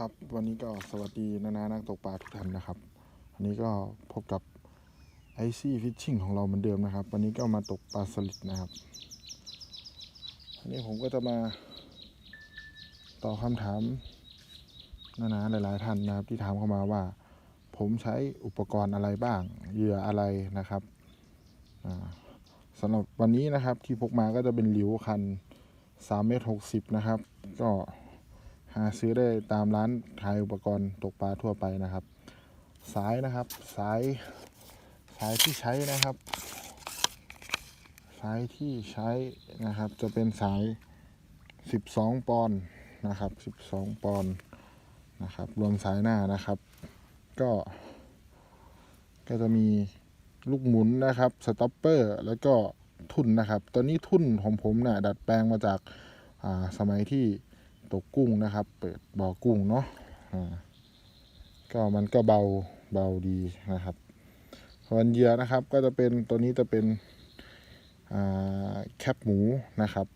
ครับวันนี้ก็สวัสดีนานานักตกปลาทุกท่านนะครับ วันนี้ก็พบกับไอซี่ฟิชชิ่งของเราเหมือนเดิมนะครับ วันนี้ก็มาตกปลาสลิดนะครับวันนี้ผมก็จะมาตอบคำถามนานาหลายๆท่านนะครับ ที่ถามเข้ามาว่า ผมใช้อุปกรณ์อะไรบ้างเหยื่ออะไรนะครับอ่าสำหรับวันนี้นะครับที่พกมาก็จะเป็นหลิวคัน3เมตร60นะครับ ก็ หาซื้อได้ตามร้านขายอุปกรณ์ตกปลาทั่วไปนะครับ สายนะครับสายสายที่ใช้นะครับ สายที่ใช้นะครับ จะเป็นสาย 12 ปอนด์นะครับ 12 ปอนด์นะครับ รวมสายหน้านะครับ ก็ก็จะมีลูกหมุนนะครับสต็อปเปอร์แล้วก็ทุ่นนะครับตัวนี้ทุ่นของผมเนี่ยดัดแปลงมาจากาสมัยที่ ตกกุ้งนะครับ เปิดบ่อกุ้งเนาะก็มันก็เบาเบาดีนะครับส่วนเหยื่อนะครับ ก็จะเป็นตัวนี้จะเป็นแคปหมูนะครับ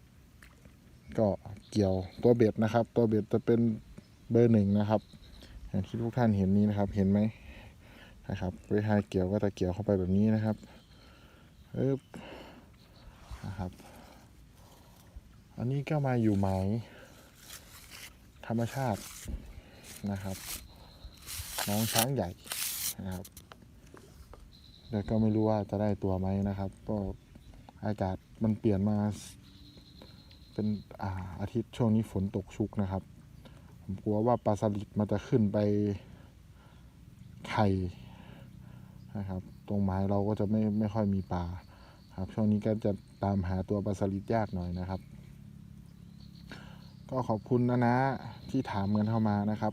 ก็เกี่ยวตัวเบ็ดนะครับ ตัวเบ็ดจะเป็นเบอร์หนึ่งนะครับอย่างที่ทุกท่านเห็นนี้นะครับ เห็นไหมนะครับเวลาเกี่ยวก็จะเกี่ยวเข้าไปแบบนี้นะครับปึ๊บนะครับ อันนี้ก็มาอยู่ไหม ธรรมชาตินะครับ น้องช้างใหญ่นะครับแต่ก็ไม่รู้ว่าจะได้ตัวไหมนะครับ ก็อากาศมันเปลี่ยนมาเป็นอ่าอาทิตย์ช่วงนี้ฝนตกชุกนะครับ ผมกลัวว่าปลาสลิดมันจะขึ้นไปไข่นะครับ ตรงไม้เราก็จะไม่ไม่ค่อยมีปลาครับ ช่วงนี้ก็จะตามหาตัวปลาสลิดยากหน่อยนะครับ ก็ขอบคุณนะนะที่ถามกันเข้ามานะครับ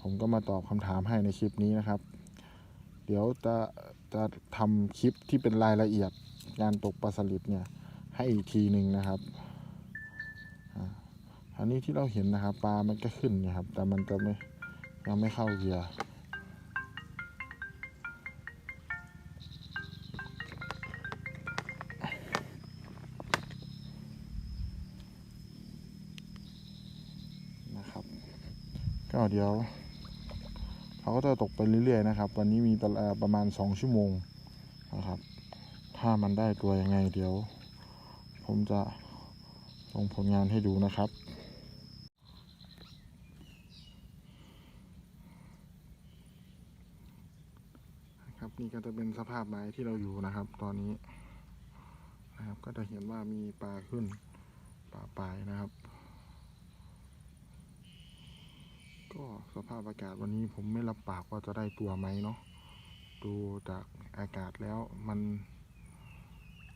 ผมก็มาตอบคำถามให้ในคลิปนี้นะครับ เดี๋ยวจะจะทำคลิปที่เป็นรายละเอียดการตกปลาสลิดเนี่ยให้อีกทีหนึ่งนะครับอันนี้ที่เราเห็นนะครับปลามันก็ขึ้นนะครับ แต่มันจะไม่ยังไม่เข้าเหยื่อนะครั ก็เดี๋ยวเขาก็จะตกไปเรื่อยๆนะครับ วันนี้มีเวลาประมาณสองชั่วโมงนะครับ ถ้ามันได้ตัวยังไงเดี๋ยว ผมจะลงผลงานให้ดูนะครับครับนี่ก็จะเป็นสภาพไม้ที่เราอยู่นะครับ ตอนนี้นะครับ ก็จะเห็นว่ามีปลาขึ้นปลาปลายนะครับ ก็ สภาพอากาศวันนี้ผมไม่รับปากว่าจะได้ตัวไหมเนาะดูจากอากาศแล้วมัน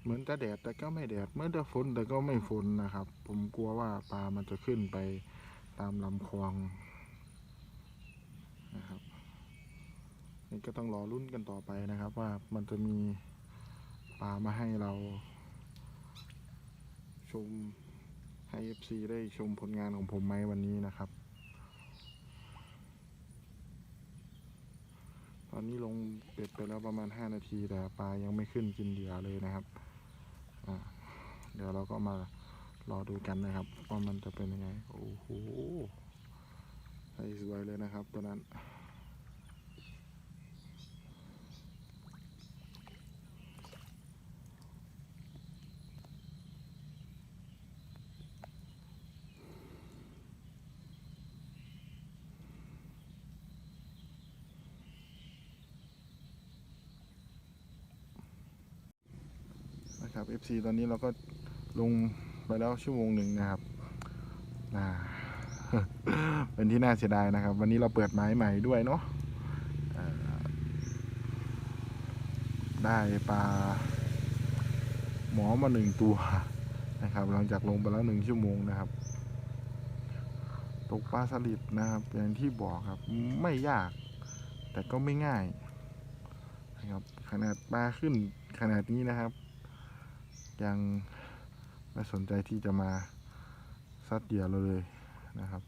เหมือนจะแดดแต่ก็ไม่แดดเหมือนจะฝนแต่ก็ไม่ฝนนะครับ ผมกลัวว่าปลามันจะขึ้นไปตามลำคลองนะครับนี่ก็ต้องรอรุ่นกันต่อไปนะครับ ว่ามันจะมีปลามาให้เรา ชมให้ FC ได้ชมผลงานของผมไหมวันนี้นะครับ ต อนนี้ลงเบ็ดไปแล้วประมาณ 5 นาทีแต่ปลายังไม่ขึ้นกินเหยื่อเลยนะครับเดี๋ยวเราก็มารอดูกันนะครับว่ามันจะเป็นยังไง โอ้โหใส่สวยเลยนะครับตัวนั้น ครับ FC ตอนนี้เราก็ลงไปแล้วชั่วโมงหนึ่งนะครับเป็นที่น่าเสียดายนะครับ วันนี้เราเปิดไม้ใหม่ด้วยเนาะได้ปลาหมอมาหนึ่งตัวนะครับ หลังจากลงไปแล้วหนึ่งชั่วโมงนะครับ ตกปลาสลิดนะครับอย่างที่บอกครับไม่ยาก แต่ก็ไม่ง่ายนะครับ ขนาดปลาขึ้นขนาดนี้นะครับ ยังไม่สนใจที่จะมาซัดเหยื่อเราเลยนะครับ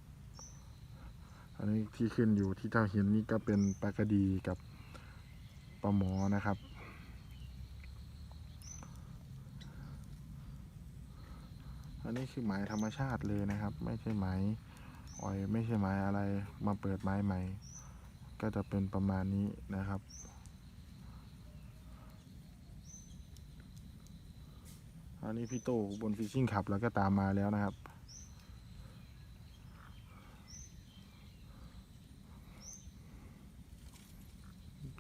อันนี้ที่ขึ้นอยู่ที่เจ้าเห็นนี่ก็เป็นปลากระดีกับปลาหมอนะครับอันนี้คือหมายธรรมชาติเลยนะครับ ไม่ใช่หมายอ่อยไม่ใช่ไม้อะไรมาเปิดไม้ใหม่ ก็จะเป็นประมาณนี้นะครับ อันนี้พี่โตบนฟิชชิ่งขับแล้วก็ตามมาแล้วนะครับ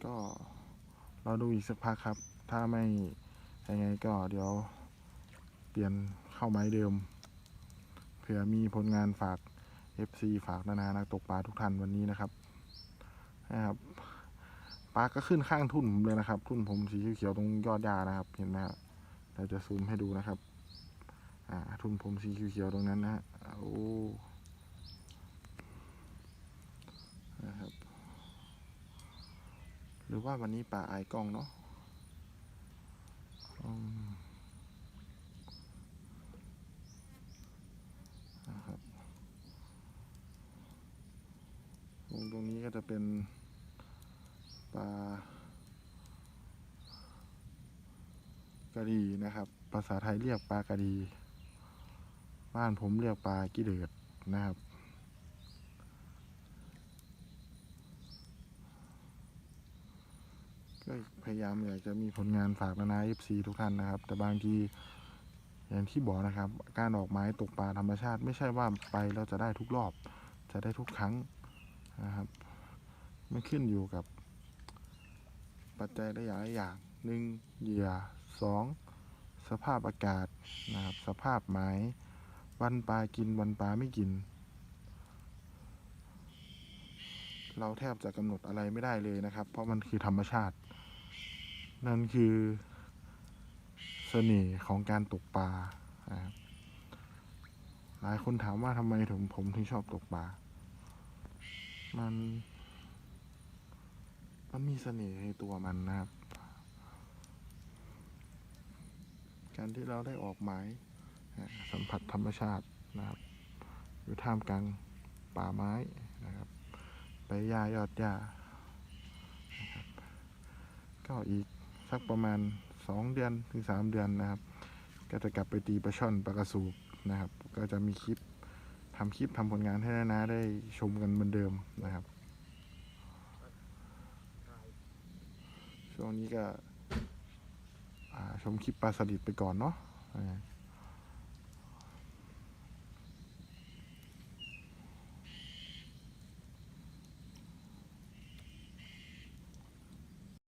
ก็เราดูอีกสักพักครับ ถ้าไม่ยังไงก็เดี๋ยวเปลี่ยนเข้าไม้เดิม เผื่อมีผลงานฝาก FC ฝากนานานักตกปลาทุกท่านวันนี้นะครับนะครับปลาก็ขึ้นข้างทุ่นผมเลยนะครับ ทุ่นผมสีเขียวตรงยอดหญ้านะครับ เห็นไหมครับ เราจะซูมให้ดูนะครับ อ่า ทุ่นผมสีเขียวๆตรงนั้นนะฮะโอ้นะครับ หรือว่าวันนี้ป่าอายกล้องเนาะนะครับตรงตรงนี้ก็จะเป็นปลา กระดีนะครับ ภาษาไทยเรียกปลากระดี บ้านผมเรียกปลากิเดือดนะครับ ก็พยายามอยากจะมีผลงานฝากนานาเอฟซีทุกท่านนะครับ แต่บางทีอย่างที่บอกนะครับ การออกไม้ตกปลาธรรมชาติ ไม่ใช่ว่าไปเราจะได้ทุกรอบ จะได้ทุกครั้งนะครับมันขึ้นอยู่กับปัจจัยหลายๆอย่างหนึ่งเหยื่อ สองสภาพอากาศนะครับ สภาพไม้ วันปลากินวันปลาไม่กิน เราแทบจะกำหนดอะไรไม่ได้เลยนะครับ เพราะมันคือธรรมชาติ นั่นคือเสน่ห์ของการตกปลานะครับหลายคนถามว่าทำไมถึงผมถึงชอบตกปลา มัน มันมีเสน่ห์ในตัวมันนะครับ การที่เราได้ออกหมายสัมผัสธรรมชาตินะครับ อยู่ท่ามกลางป่าไม้นะครับไปหญ้ายอดหญ้าก็อีกสักประมาณสองเดือนถึงสามเดือนนะครับ ก็จะกลับไปตีปลาช่อนปลากระสูบนะครับ ก็จะมีคลิปทำคลิปทำผลงานให้นานาได้ชมกันเหมือนเดิมนะครับ ช่วงนี้ก็ ชมคลิปปลาสลิดไปก่อนเนาะ